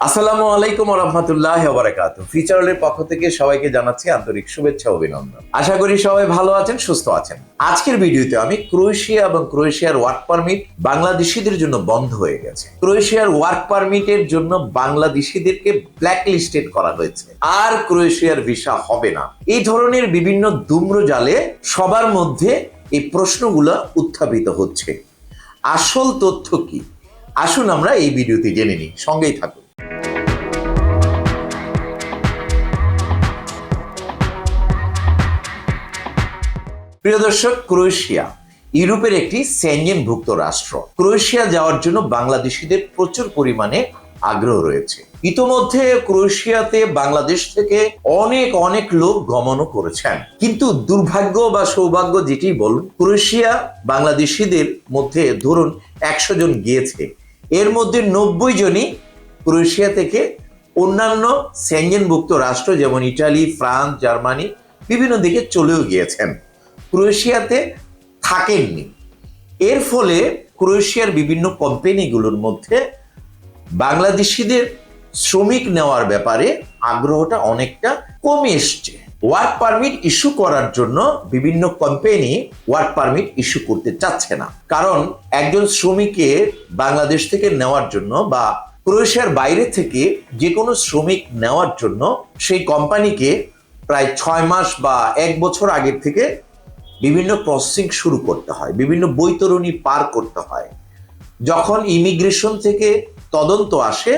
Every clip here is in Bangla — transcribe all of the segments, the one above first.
আসসালামু আলাইকুম রহমতুল্লাহ বারাকাত ফিচারলের পক্ষ থেকে সবাইকে জানাচ্ছি আন্তরিক শুভেচ্ছা অভিনন্দন। আশা করি সবাই ভালো আছেন, সুস্থ আছেন। আজকের ভিডিওতে আমি ক্রোয়েশিয়া এবং ক্রোয়েশিয়ার ওয়ার্ক পারমিট বাংলাদেশিদের জন্য বন্ধ হয়ে গেছে। ক্রোয়েশিয়ার ওয়ার্ক পারমিটের জন্য বাংলাদেশিদেরকে ব্ল্যাক লিস্টেড করা হয়েছে। আর ক্রোয়েশিয়ার ভিসা হবে না। এই ধরনের বিভিন্ন দুম্র জালে সবার মধ্যে এই প্রশ্নগুলো উত্থাপিত হচ্ছে। আসল তথ্য কি? আসুন আমরা এই ভিডিওতে জেনে নিই। সঙ্গেই থাকুন। প্রিয় দর্শক, ক্রোয়েশিয়া ইউরোপের একটি সেঞ্জেনভুক্ত রাষ্ট্র। ক্রোয়েশিয়া যাওয়ার জন্য বাংলাদেশিদের প্রচুর পরিমাণে আগ্রহ রয়েছে। ইতোমধ্যে ক্রোয়েশিয়াতে বাংলাদেশ থেকে অনেক অনেক লোক গমনও করেছেন। কিন্তু দুর্ভাগ্য বা সৌভাগ্য যেটি বলুন, ক্রোয়েশিয়া বাংলাদেশিদের মধ্যে ধরুন একশো জন গিয়েছে। এর মধ্যে নব্বই জনই ক্রোয়েশিয়া থেকে অন্যান্য সেঞ্জেনভুক্ত রাষ্ট্র যেমন ইটালি, ফ্রান্স, জার্মানি, বিভিন্ন দিকে চলেও গিয়েছেন। ক্রোয়েশিয়াতে থাকেননি। এর ফলে ক্রোয়েশিয়ার বিভিন্ন কোম্পানিগুলোর মধ্যে বাংলাদেশিদের শ্রমিক নেওয়ার ব্যাপারে আগ্রহটা অনেকটা কমে এসছে। ওয়ার্ক পারমিট ইস্যু করার জন্য বিভিন্ন কোম্পানি ওয়ার্ক পারমিট ইস্যু করতে চাচ্ছে না। কারণ একজন শ্রমিককে বাংলাদেশ থেকে নেওয়ার জন্য বা ক্রোয়েশিয়ার বাইরে থেকে যে কোনো শ্রমিক নেওয়ার জন্য সেই কোম্পানিকে প্রায় ছয় মাস বা এক বছর আগের থেকে বিভিন্ন প্রসেসিং শুরু করতে হয়, বিভিন্ন বৈতরণী পার করতে হয়। যখন ইমিগ্রেশন থেকে তদন্ত আসে,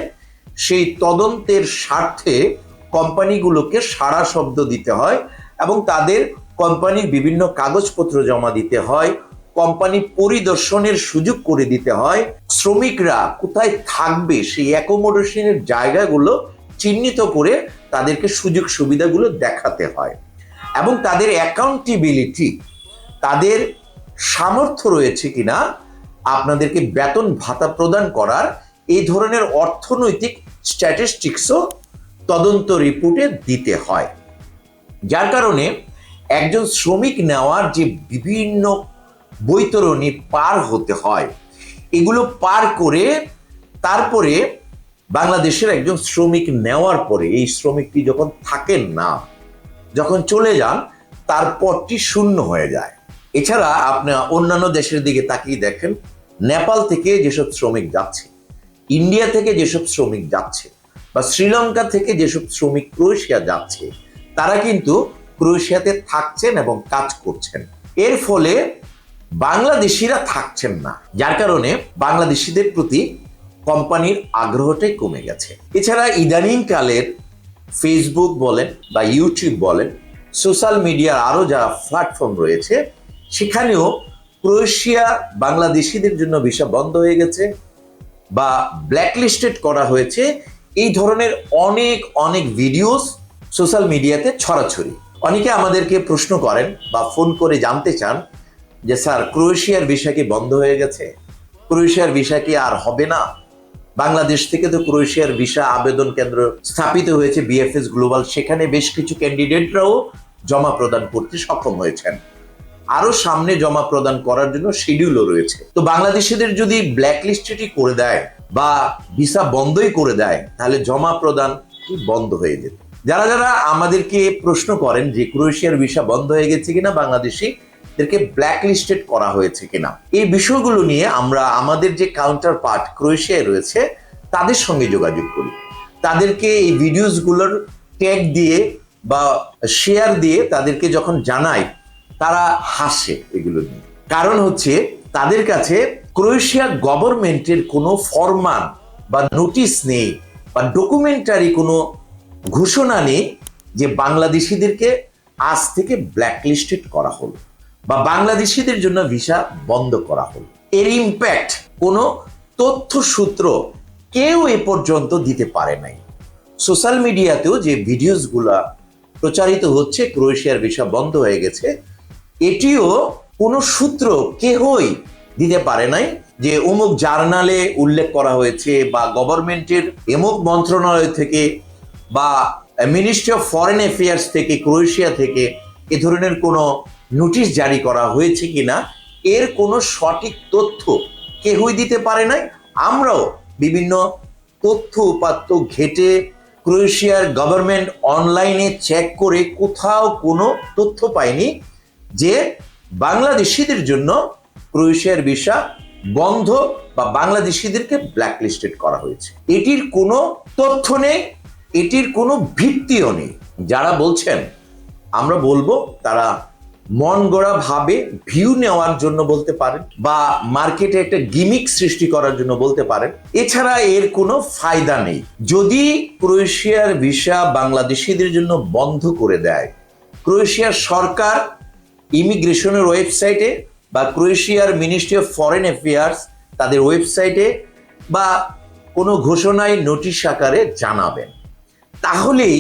সেই তদন্তের স্বার্থে কোম্পানিগুলোকে সারা শব্দ দিতে হয় এবং তাদের কোম্পানির বিভিন্ন কাগজপত্র জমা দিতে হয়, কোম্পানি পরিদর্শনের সুযোগ করে দিতে হয়। শ্রমিকরা কোথায় থাকবে সেই অ্যাকোমোডেশনের জায়গাগুলো চিহ্নিত করে তাদেরকে সুযোগ সুবিধাগুলো দেখাতে হয়। এবং তাদের অ্যাকাউন্টেবিলিটি তাদের সামর্থ্য রয়েছে কিনা, আপনাদেরকে বেতন ভাতা প্রদান করার এই ধরনের অর্থনৈতিক স্ট্যাটিস্টিক্সও তদন্ত রিপোর্টে দিতে হয়। যার কারণে একজন শ্রমিক নেওয়ার যে বিভিন্ন বৈতরণী পার হতে হয়, এগুলো পার করে তারপরে বাংলাদেশের একজন শ্রমিক নেওয়ার পরে, এই শ্রমিকটি যখন থাকেন না যখন চলে যান, তার পথটি শূন্য হয়ে যায়। এছাড়া আপনি অন্যান্য দেশের দিকে তাকিয়ে দেখেন, নেপাল থেকে যেসব শ্রমিক যাচ্ছে, ইন্ডিয়া থেকে যেসব শ্রমিক যাচ্ছে, বা শ্রীলঙ্কা থেকে যেসব শ্রমিক ক্রোয়েশিয়া যাচ্ছে, তারা কিন্তু ক্রোয়েশিয়াতে থাকছেন এবং কাজ করছেন। এর ফলে বাংলাদেশিরা থাকছেন না, যার কারণে বাংলাদেশিদের প্রতি কোম্পানির আগ্রহটাই কমে গেছে। এছাড়া ইদানিং কালের ফেসবুক বলেন বা ইউটিউব বলেন সোশ্যাল মিডিয়ার আরও যা প্ল্যাটফর্ম রয়েছে, সেখানেও ক্রোয়েশিয়া বাংলাদেশিদের জন্য ভিসা বন্ধ হয়ে গেছে বা ব্ল্যাকলিস্টেড করা হয়েছে। এই ধরনের অনেক অনেক ভিডিওস সোশ্যাল মিডিয়াতে ছড়াছড়ি। অনেকে আমাদেরকে প্রশ্ন করেন বা ফোন করে জানতে চান যে, স্যার, ক্রোয়েশিয়ার ভিসা কি বন্ধ হয়ে গেছে? ক্রোয়েশিয়ার ভিসা কি আর হবে না? বাংলাদেশ থেকে তো ক্রোয়েশিয়ার ভিসা আবেদন কেন্দ্র স্থাপিত হয়েছে বিএফএস গ্লোবাল সেখানে বেশ কিছু ক্যান্ডিডেটরাও জমা প্রদান করতে সক্ষম হয়েছেন। আরও সামনে জমা প্রদান করার জন্য শিডিউলও রয়েছে। তো বাংলাদেশিদের যদি ব্ল্যাক লিস্টেডই করে দেয় বা ভিসা বন্ধই করে দেয়, তাহলে জমা প্রদান বন্ধ হয়ে যেত? যারা যারা আমাদেরকে প্রশ্ন করেন যে ক্রোয়েশিয়ার ভিসা বন্ধ হয়ে গেছে কিনা বাংলাদেশি এদেরকে ব্ল্যাক লিস্টেড করা হয়েছে কিনা। এই বিষয়গুলো নিয়ে আমরা আমাদের যে কাউন্টার পার্ট ক্রোয়েশিয়ায় রয়েছে, তাদের সঙ্গে যোগাযোগ করি। তাদেরকে এই ভিডিওসগুলোর ট্যাগ দিয়ে বা শেয়ার দিয়ে তাদেরকে যখন জানাই, তারা হাসে এগুলো নিয়ে। কারণ হচ্ছে, তাদের কাছে ক্রোয়েশিয়া গভর্নমেন্টের কোনো ফরমান বা নোটিশ নেই বা ডকুমেন্টারি কোনো ঘোষণা নেই যে বাংলাদেশিদেরকে আজ থেকে ব্ল্যাকলিস্টেড করা হলো। বা বাংলাদেশিদের জন্য ভিসা বন্ধ করা হলো। এর ইম্প্যাক্ট কোনো তথ্য সূত্র কেউ এ পর্যন্ত দিতে পারে নাই। সোশ্যাল মিডিয়াতেও যে ভিডিওসগুলা প্রচারিত হচ্ছে, ক্রোয়েশিয়ার ভিসা বন্ধ হয়ে গেছে, এটিও কোনো সূত্র কেহই দিতে পারে নাই যে অমুক জার্নালে উল্লেখ করা হয়েছে বা গভর্নমেন্টের এমুক মন্ত্রণালয় থেকে বা মিনিস্ট্রি অফ ফরেন অ্যাফেয়ার্স থেকে, ক্রোয়েশিয়া থেকে এ ধরনের কোনো নোটিশ জারি করা হয়েছে কিনা, এর কোনো সঠিক তথ্য কেহই দিতে পারে নাই। আমরাও বিভিন্ন তথ্য উপাত্ত ঘেটে ক্রোয়েশিয়ার গভর্নমেন্ট অনলাইনে চেক করে কোথাও কোনো তথ্য পাইনি যে বাংলাদেশিদের জন্য ক্রোয়েশিয়ার ভিসা বন্ধ বা বাংলাদেশিদেরকে ব্ল্যাকলিস্টেড করা হয়েছে। এটির কোনো তথ্য নেই, এটির কোনো ভিত্তিও নেই। যারা বলছেন, আমরা বলব, তারা মন গড়া ভাবে ভিউ নেওয়ার জন্য বলতে পারেন বা মার্কেটে একটা গিমিক সৃষ্টি করার জন্য বলতে পারেন, এছাড়া এর কোনো ফায়দা নেই। যদি ক্রোয়েশিয়ার ভিসা বাংলাদেশিদের জন্য বন্ধ করে দেয়, ক্রোয়েশিয়ার সরকার ইমিগ্রেশনের ওয়েবসাইটে বা ক্রোয়েশিয়ার মিনিস্ট্রি অফ ফরেন অ্যাফেয়ার্স তাদের ওয়েবসাইটে বা কোনো ঘোষণায় নোটিশ আকারে জানাবেন। তাহলেই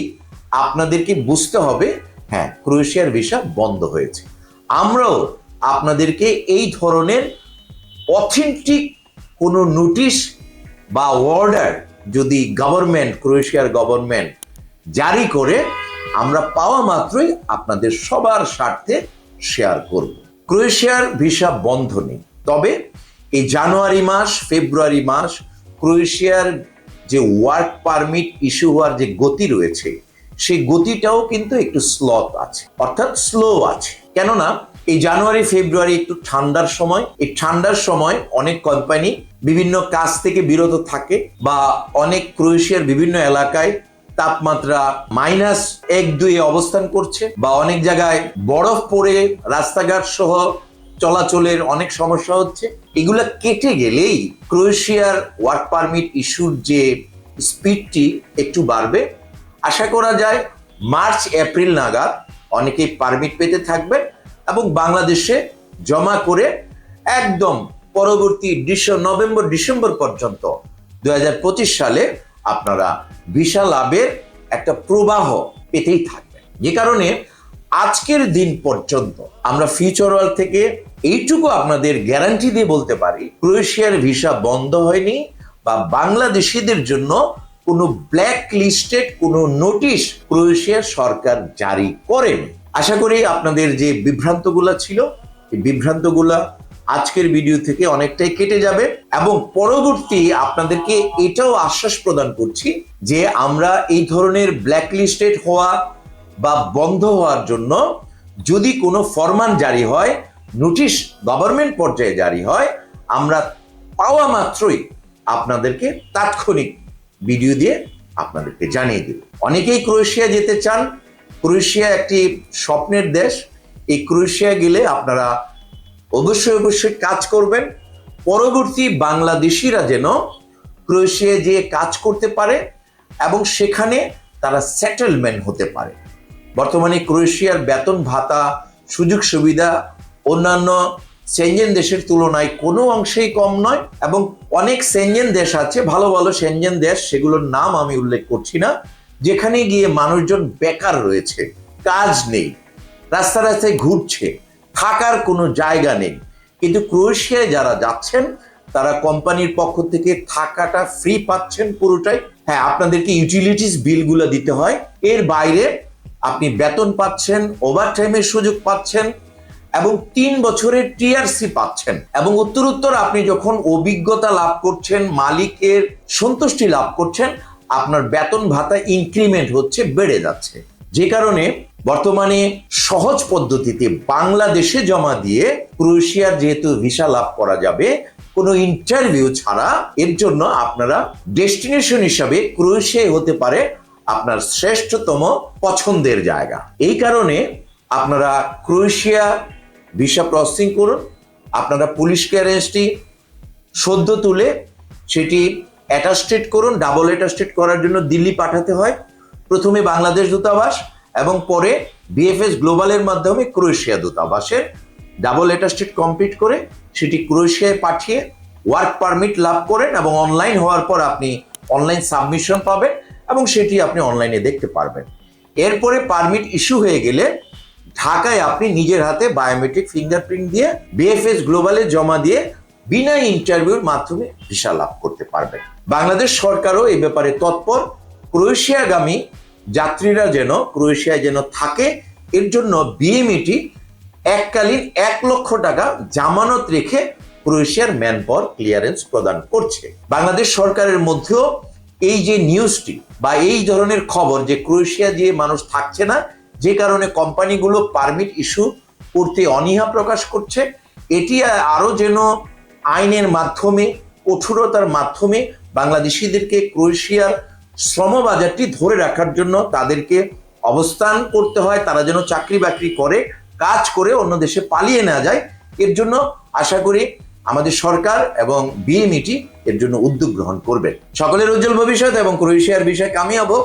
আপনাদেরকে বুঝতে হবে হ্যাঁ ক্রোয়েশিয়ার ভিসা বন্ধ হয়েছে। আমরাও আপনাদেরকে এই ধরনের অথেন্টিক কোনো নোটিশ বা অর্ডার যদি গভর্নমেন্ট ক্রোয়েশিয়ার গভর্নমেন্ট জারি করে, আমরা পাওয়া মাত্রই আপনাদের সবার স্বার্থে শেয়ার করব। ক্রোয়েশিয়ার ভিসা বন্ধ নেই। তবে এই জানুয়ারি মাস, ফেব্রুয়ারি মাস, ক্রোয়েশিয়ার যে ওয়ার্ক পারমিট ইস্যু হওয়ার যে গতি রয়েছে সেই গতিটাও কিন্তু একটু স্লথ আছে, অর্থাৎ স্লো আছে। কেননা এই জানুয়ারি, ফেব্রুয়ারি একটু ঠান্ডার সময়, এই ঠান্ডার সময় অনেক কোম্পানি বিভিন্ন কাজ থেকে বিরত থাকে বা অনেক ক্রোয়েশিয়ার বিভিন্ন এলাকায় তাপমাত্রা মাইনাস এক, দুই অবস্থান করছে বা অনেক জায়গায় বরফ পড়ে, রাস্তাঘাট সহ চলাচলের অনেক সমস্যা হচ্ছে। এগুলো কেটে গেলেই ক্রোয়েশিয়ার ওয়ার্ক পারমিট ইস্যুর যে স্পিডটি একটু বাড়বে। আশা করা যায় মার্চ, এপ্রিল নাগাদ অনেকেই পারমিট পেতে থাকবেন এবং বাংলাদেশে জমা করে একদম পরবর্তী নভেম্বর, ডিসেম্বর পর্যন্ত দুই হাজার পঁচিশ সালে আপনারা ভিসা লাভের একটা প্রবাহ পেতেই থাকবেন। যে কারণে আজকের দিন পর্যন্ত আমরা ফিউচার ওয়ার্ল্ড থেকে এইটুকু আপনাদের গ্যারান্টি দিয়ে বলতে পারি, ক্রোয়েশিয়ার ভিসা বন্ধ হয়নি বা বাংলাদেশিদের জন্য কোনো ব্ল্যাক লিস্টেড কোনো নোটিশ ক্রোয়েশিয়ার সরকার জারি করেনি। আশা করি আপনাদের যে বিভ্রান্তগুলা ছিল, এই বিভ্রান্তগুলা আজকের ভিডিও থেকে অনেকটাই কেটে যাবে এবং পরবর্তী আপনাদেরকে এটাও আশ্বাস প্রদান করছি যে আমরা এই ধরনের ব্ল্যাক লিস্টেড হওয়া বা বন্ধ হওয়ার জন্য যদি কোনো ফরমান জারি হয় নোটিশ গভর্নমেন্ট পর্যায়ে জারি হয়, আমরা পাওয়া মাত্রই আপনাদেরকে তাৎক্ষণিক ভিডিও দিয়ে আপনাদেরকে জানিয়ে দেব অনেকেই ক্রোয়েশিয়া যেতে চান। ক্রোয়েশিয়া একটি স্বপ্নের দেশ। এই ক্রোয়েশিয়া গেলে আপনারা অবশ্যই অবশ্যই কাজ করবেন। পরবর্তী বাংলাদেশিরা যেন ক্রোয়েশিয়ায় যেয়ে কাজ করতে পারে এবং সেখানে তারা সেটেলমেন্ট হতে পারে। বর্তমানে ক্রোয়েশিয়ার বেতন ভাতা, সুযোগ সুবিধা, অন্যান্য সেনজেন দেশের তুলনায় কোনো অংশেই কম নয় এবং অনেক সেনজেন দেশ আছে, ভালো ভালো সেনজেন দেশ, সেগুলোর নাম আমি উল্লেখ করছি না, যেখানে গিয়ে মানুষজন বেকার রয়েছে, কাজ নেই রাস্তা রাস্তায় ঘুরছে, থাকার কোনো জায়গা নেই। কিন্তু ক্রোয়েশিয়ায় যারা যাচ্ছেন, তারা কোম্পানির পক্ষ থেকে থাকাটা ফ্রি পাচ্ছেন পুরোটাই। হ্যাঁ আপনাদেরকে ইউটিলিটিস বিলগুলো দিতে হয়। এর বাইরে আপনি বেতন পাচ্ছেন ওভারটাইমের সুযোগ পাচ্ছেন এবং তিন বছরের টিআরসি পাচ্ছেন। এবং উত্তরোত্তর আপনি যখন অভিজ্ঞতা লাভ করছেন, মালিকের সন্তুষ্টি লাভ করছেন, আপনার বেতন ভাতা ইনক্রিমেন্ট হচ্ছে, বেড়ে যাচ্ছে। যে কারণে বর্তমানে সহজ পদ্ধতিতে বাংলাদেশে জমা দিয়ে ক্রোয়েশিয়ার যেহেতু ভিসা লাভ করা যাবে, কোনো ইন্টারভিউ ছাড়া এর জন্য আপনারা ডেস্টিনেশন হিসাবে ক্রোয়েশিয়ায় হতে পারে আপনার শ্রেষ্ঠতম পছন্দের জায়গা। এই কারণে আপনারা ক্রোয়েশিয়া ভিসা প্রসেসিং করুন, আপনারা পুলিশ ক্লিয়ারেন্সটি সদ্য তুলে সেটি অ্যাটাস্টেড করুন ডাবল অ্যাটাস্টেড করার জন্য দিল্লি পাঠাতে হয়। প্রথমে বাংলাদেশ দূতাবাস এবং পরে বিএফএস গ্লোবালের মাধ্যমে ক্রোয়েশিয়া দূতাবাসের ডাবল অ্যাটাস্টেড কমপ্লিট করে সেটি ক্রোয়েশিয়ায় পাঠিয়ে ওয়ার্ক পারমিট লাভ করেন এবং অনলাইন হওয়ার পর আপনি অনলাইন সাবমিশন পাবেন এবং সেটি আপনি অনলাইনে দেখতে পারবেন। এরপরে পারমিট ইস্যু হয়ে গেলে ঢাকায় আপনি নিজের হাতে বায়োমেট্রিক ফিঙ্গারপ্রিন্ট দিয়ে বিএফএস গ্লোবালে জমা দিয়ে বিনা ইন্টারভিউর মাধ্যমে ভিসা লাভ করতে পারবেন। বাংলাদেশ সরকারও এই ব্যাপারে তৎপর। ক্রোয়েশিয়াগামী যাত্রীরা যেন, ক্রোয়েশিয়ায় যেন থাকে, এর জন্য বিএমইটি এককালীন এক লক্ষ টাকা জামানত রেখে ক্রোয়েশিয়ার ম্যান পাওয়ার ক্লিয়ারেন্স প্রদান করছে। বাংলাদেশ সরকারের মধ্যেও এই যে নিউজটি বা এই ধরনের খবর যে ক্রোয়েশিয়া যে মানুষ থাকছে না যে কারণে কোম্পানিগুলো পারমিট ইস্যু করতে অনীহা প্রকাশ করছে। এটি আরও যেন আইনের মাধ্যমে, কঠোরতার মাধ্যমে বাংলাদেশিদেরকে ক্রোয়েশিয়ার শ্রম বাজারটি ধরে রাখার জন্য তাদেরকে অবস্থান করতে হয়, তারা যেন চাকরি বাকরি করে, কাজ করে অন্য দেশে পালিয়ে না যায়। এর জন্য আশা করি আমাদের সরকার এবং বিএমইটি এর জন্য উদ্যোগ গ্রহণ করবে। সকলের উজ্জ্বল ভবিষ্যৎ এবং ক্রোয়েশিয়ার বিষয়ে কামিয়াব হোক